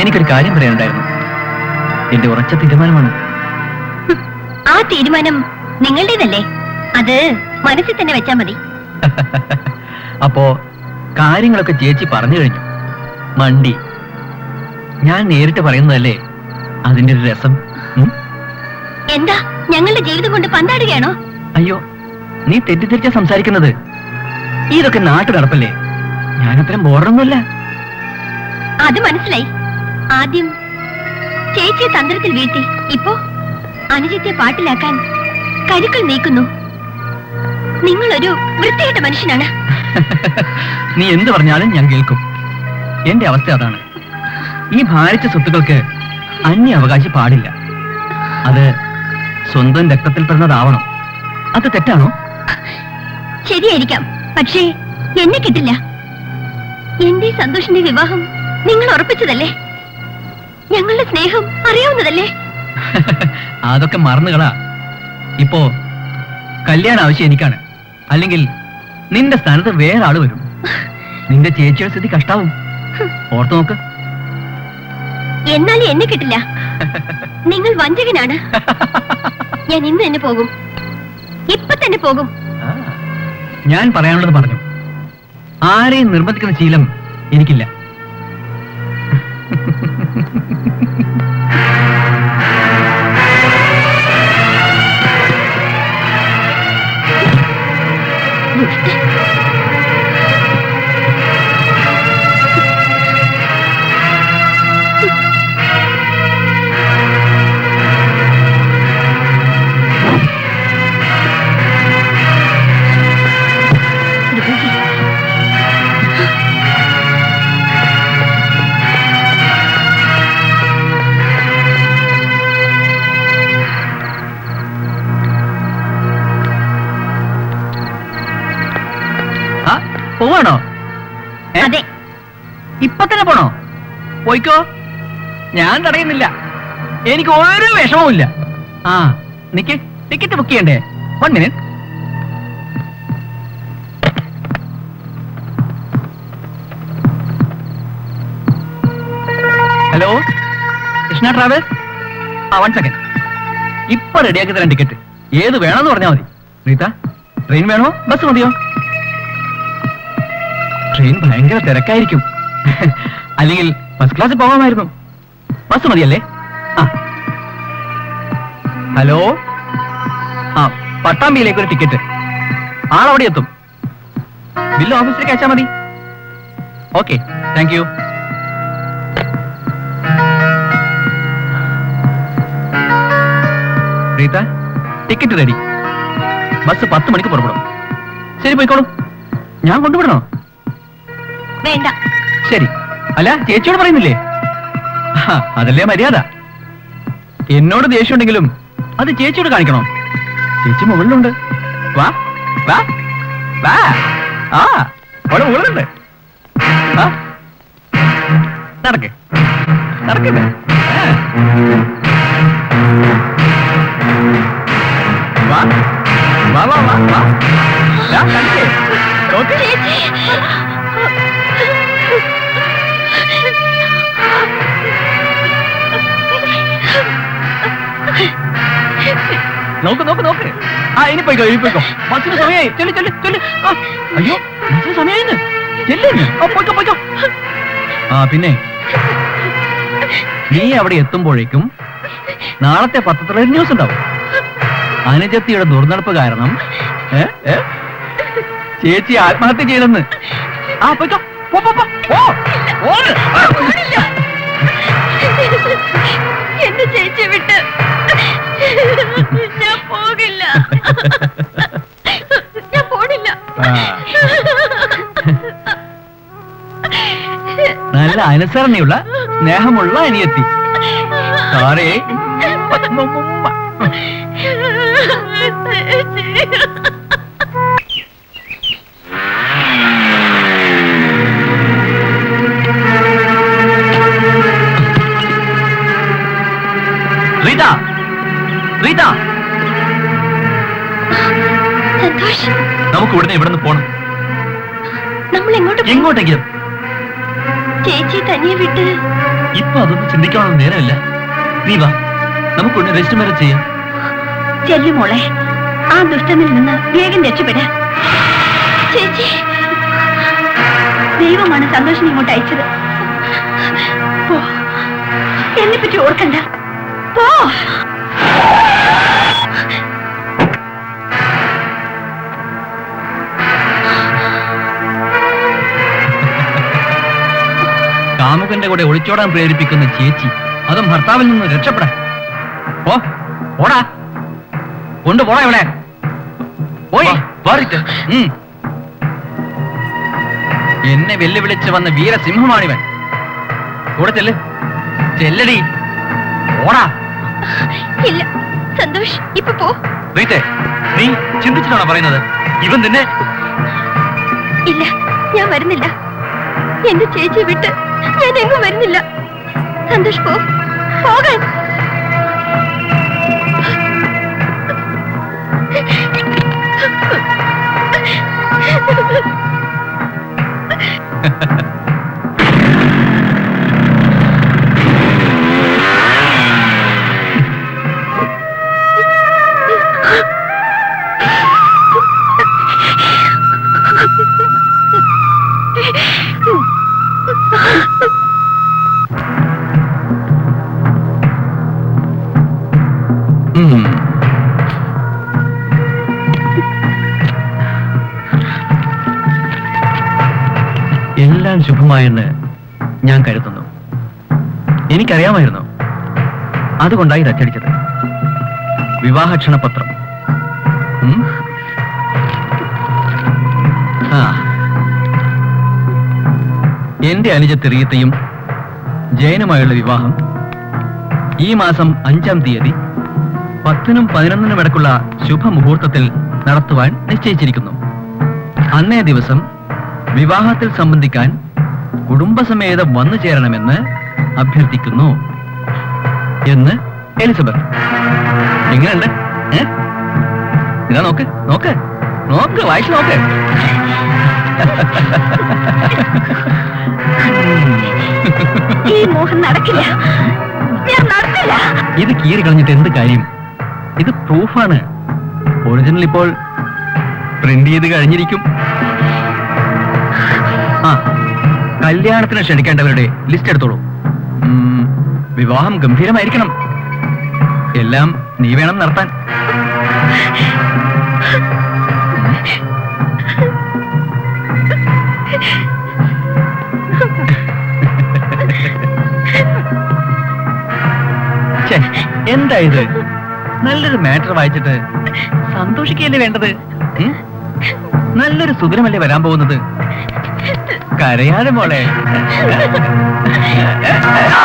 എനിക്കൊരു കാര്യം പറയാനുണ്ടായിരുന്നു. എന്റെ ഉറച്ച തീരുമാനമാണ്. ആ തീരുമാനം നിങ്ങളുടേതല്ലേ? അത് മനസ്സിൽ തന്നെ വെച്ചാ മതി. അപ്പോ കാര്യങ്ങളൊക്കെ ചേച്ചി പറഞ്ഞു കഴിഞ്ഞു. മണ്ടി ഞാൻ നേരിട്ട് പറയുന്നതല്ലേ? അതിന്റെ ഒരു രസം. എന്താ? ഞങ്ങളുടെ ജീവിതം കൊണ്ട് പന്താടുകയാണോ? അയ്യോ നീ തെറ്റിദ്ധരിച്ച സംസാരിക്കുന്നത്. ഇതൊക്കെ നാട്ടു നടപ്പല്ലേ ഞാനത്രയും ബോർഡൊന്നുമല്ല അത് മനസ്സിലായി. ആദ്യം ചേച്ചിയെ തന്ത്രത്തിൽ വീഴ്ത്തി. ഇപ്പോ അനുജത്തെ പാട്ടിലാക്കാൻ കരുക്കൾ നീക്കുന്നു. നിങ്ങളൊരു വൃത്തികെട്ട മനുഷ്യനാണ്. നീ എന്ത് പറഞ്ഞാലും ഞാൻ കേൾക്കും. എന്റെ അവസ്ഥ അതാണ്. ഈ ഭാരിച്ച സ്വത്തുക്കൾക്ക് അന്യ അവകാശി പാടില്ല. അത് സ്വന്തം രക്തത്തിൽ പെടുന്നതാവണം. അത് തെറ്റാണോ? ശരിയായിരിക്കാം. പക്ഷേ എന്നെ കിട്ടില്ല. എന്റെ സന്തോഷിന്റെ വിവാഹം നിങ്ങൾ ഉറപ്പിച്ചതല്ലേ? ഞങ്ങളുടെ സ്നേഹം അറിയാവുന്നതല്ലേ? അതൊക്കെ മറന്നുകളാ. ഇപ്പോ കല്യാണ ആവശ്യം എനിക്കാണ്. അല്ലെങ്കിൽ നിന്റെ സ്ഥാനത്ത് വേറെ ആൾ വരും. നിന്റെ ചേച്ചിയുടെ സ്ഥിതി കഷ്ടാവും. ഓർത്തു നോക്ക്. എന്നാലും എന്നെ കിട്ടില്ല. നിങ്ങൾ വഞ്ചകനാണ്. ഞാൻ ഇന്ന് തന്നെ പോകും. ഇപ്പൊ തന്നെ പോകും. ഞാൻ പറയാനുള്ളത് പറഞ്ഞു. ആരെയും നിർബന്ധിക്കുന്ന ശീലം എനിക്കില്ല. അതെ. ഇപ്പൊ തന്നെ പോണോ? പോയിക്കോ. ഞാൻ തടയുന്നില്ല. എനിക്ക് ഒരു വിഷമവും ഇല്ല ആ നിക്ക്. ടിക്കറ്റ് ബുക്ക് ചെയ്യണ്ടേ? One minute hello Krishna travels ആ വൺ സെക്കൻഡ് ഇപ്പൊ റെഡിയാക്കി തരാം ടിക്കറ്റ് ഏത് വേണമെന്ന് പറഞ്ഞാൽ മതി. റീത്ത ട്രെയിൻ വേണോ? ബസ് മതിയോ? ട്രെയിൻ ഭയങ്കര തിരക്കായിരിക്കും. അല്ലെങ്കിൽ ഫസ്റ്റ് ക്ലാസ് പോകാമായിരുന്നു. ബസ് മതിയല്ലേ? ഹലോ? ആ പട്ടാമ്പിയിലേക്ക് ഒരു ടിക്കറ്റ് ആളവിടെ എത്തും. ബില്ല് ഓഫീസിലേക്ക് അയച്ചാൽ മതി. Okay thank you Preetha ticket ready bus പത്ത് മണിക്ക് പുറപ്പെടും. ശരി പോയിക്കോളൂ. ഞാൻ കൊണ്ടുവിടണോ? വേണ്ട. ശരി. അല്ല ചേച്ചിയോട് പറയുന്നില്ലേ? ആ, അതല്ലേ മര്യാദ. എന്നോട് ദേഷ്യമുണ്ടെങ്കിലും അത് ചേച്ചിയോട് കാണിക്കണം. ചേച്ചി മുകളിലുണ്ട്. വാ വാ വാ. ആ അവിടെ മുകളിലുണ്ട്. ആ. നടക്ക്. നടക്കട്ടെ ആ. വാ വാ വാ വാ വാ. ദാ, കണ്ടില്ലേ? നോക്ക്. നോക്ക് നോക്ക് നോക്ക്. ആ ഇനി പോയിക്കോ ഇനി പോയിക്കോ. ബസ്സിന് സമയമായി ചെല്ലു ചെല്ലു ചെല്ലു. അയ്യോ ബസ്സിന് സമയമായിന്ന് ചെല്ലു. ആ പോയിക്കോ പോയിക്കോ. ആ പിന്നെ. നീ അവിടെ എത്തുമ്പോഴേക്കും നാളത്തെ പത്രത്തിൽ ഒരു ന്യൂസ് ഉണ്ടാവും. അനുജത്തിയുടെ ദുർനടപ്പ് കാരണം ചേച്ചി ആത്മഹത്യ ചെയ്തെന്ന്. ആ പോയിക്കോ. പോ പോ പോ. ഓ. എന്റെ ചേച്ചി വിട്ട് ഞാൻ പോകില്ല ഞാൻ പോണില്ല. നല്ല അനുസരണയുള്ള സ്നേഹമുള്ള അനിയത്തി സാറേ. റീത റീത. സന്തോഷ്. നമുക്ക് ഉടനെ ഇവിടെ നിന്ന് പോണം. നമ്മൾ എങ്ങോട്ട് എങ്ങോട്ടെങ്കിലും. ചേച്ചി തനിയെ വിട്ട്. ഇപ്പൊ അതൊന്നും ചിന്തിക്കാനുള്ള നേരമില്ല. നീ വാ. നമുക്ക് ഉടനെ രജിസ്റ്റർ മാരേജ് ചെയ്യാം. ചെല്ലു മോളെ. ആ ദുഷ്ടനിൽ നിന്ന് വേഗം രക്ഷപ്പെടാ. ചേച്ചി. ദൈവമാണ് സന്തോഷം ഇങ്ങോട്ട് അയച്ചത്. പോ. എന്നെ പറ്റി ഓർക്കണ്ട. പോ. കാമുകന്റെ കൂടെ ഒളിച്ചോടാൻ പ്രേരിപ്പിക്കുന്ന ചേച്ചി അതും ഭർത്താവിൽ നിന്ന് രക്ഷപ്പെടാൻ. ഓ ഓടാ കൊണ്ട് പോടാ ഇവിടെ പോയി ഉം. എന്നെ വെല്ലുവിളിച്ച് വന്ന വീരസിംഹമാണിവൻ. കൂടെ ചെല്ല്. ചെല്ലടി. ഓടാ ഇല്ല സന്തോഷ് ഇപ്പൊ പോ. റീത്തെ നീ ചിന്തിച്ചിട്ടാണോ പറയുന്നത്? ഇവൻ നിന്നെ ഇല്ല ഞാൻ വരുന്നില്ല. എന്റെ ചേച്ചി വിട്ട് ഞാൻ എങ്ങും വരുന്നില്ല. സന്തോഷ് പോ. പോകാൻ. എല്ലാം ശുഭമായെന്ന് ഞാൻ കരുതുന്നു. എനിക്കറിയാമായിരുന്നു. അതുകൊണ്ടായി അച്ചടിച്ചത് വിവാഹ ക്ഷണപത്രം എന്റെ അനുജ തെറിയത്തെയും ജയനുമായുള്ള വിവാഹം ഈ മാസം അഞ്ചാം തീയതി പത്തിനും പതിനൊന്നിനും ഇടക്കുള്ള ശുഭമുഹൂർത്തത്തിൽ നടത്തുവാൻ നിശ്ചയിച്ചിരിക്കുന്നു. അന്നേ ദിവസം വിവാഹത്തിൽ സംബന്ധിക്കാൻ കുടുംബസമേതം വന്നു ചേരണമെന്ന് അഭ്യർത്ഥിക്കുന്നു എന്ന് എലിസബത്ത്. എങ്ങനെയുണ്ട്? ഇതാ നോക്ക് നോക്ക് നോക്ക് വായിച്ചു നോക്ക്. ഈ മോഹം നടക്കില്ല. ഞാൻ നടക്കില്ല. ഇത് കീറി കളഞ്ഞിട്ട് എന്ത് കാര്യം? ഇത് പ്രൂഫാണ്. ഒറിജിനൽ ഇപ്പോൾ പ്രിന്റ് ചെയ്ത് കഴിഞ്ഞിരിക്കും. കല്യാണത്തിന് ക്ഷണിക്കേണ്ടവരുടെ ലിസ്റ്റ് എടുത്തോളൂ. വിവാഹം ഗംഭീരമായിരിക്കണം. എല്ലാം നീ വേണം നടത്താൻ. എന്താ ഇത്? നല്ലൊരു മാറ്റർ വായിച്ചിട്ട് സന്തോഷിക്കുകയല്ലേ വേണ്ടത്? നല്ലൊരു സുദിനമല്ലേ വരാൻ പോകുന്നത്? കരയാതെ മോളെ.